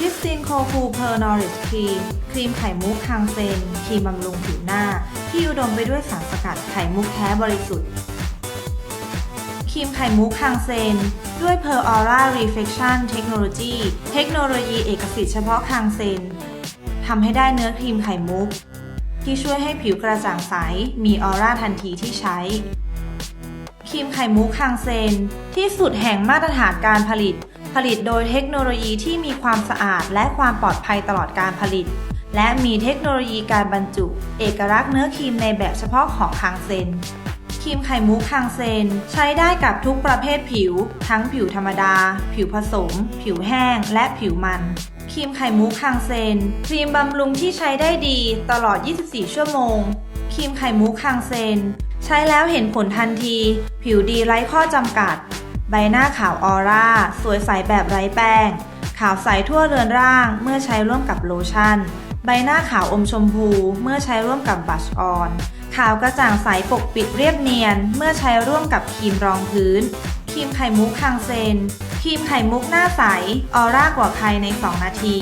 คิสตินโคฟูเพอร์นอริชครีม ครีมไข่มุกคังเซน ครีมบำรุงผิวหน้า ที่อุดมไปด้วยสารสกัดไข่มุกแท้บริสุทธิ์ ครีมไข่มุกคังเซน ด้วย Per Aura Reflection Technology เทคโนโลยีเอกสิทธิ์เฉพาะคังเซนทำให้ได้เนื้อครีมไข่มุก ที่ช่วยให้ผิวกระจ่างใส มีออร่าทันทีที่ใช้ ครีมไข่มุกคังเซน ที่สุดแห่งมาตรฐานการผลิต ผลิตโดยเทคโนโลยีที่มีความสะอาดและความปลอดภัยตลอดการผลิต และมีเทคโนโลยีการบรรจุ เอกลักษณ์เนื้อครีมในแบบเฉพาะของคังเซนครีมไข่มุกคังเซน ใช้ได้กับทุกประเภทผิว ทั้งผิวธรรมดา ผิวผสม ผิวแห้ง และผิวมันครีมไข่มุกคังเซน ครีมบำรุงที่ใช้ได้ดีตลอด 24 ชั่วโมง ครีมไข่มุกคังเซน ใช้แล้วเห็นผลทันที ผิวดีไร้ข้อจำกัด ใบหน้าขาวออร่า สวยใสแบบไร้แป้ง ขาวใสทั่วเรือนร่างเมื่อใช้ร่วมกับโลชั่น ใบหน้าขาวอมชมพูเมื่อใช้ร่วมกับบัชออน ขาวกระจ่างใสปกปิดเรียบเนียน เมื่อใช้ร่วมกับครีมรองพื้น ครีมไข่มุกคังเซน ครีมไข่มุกหน้าใส ออร่ากว่าใครใน 2 นาที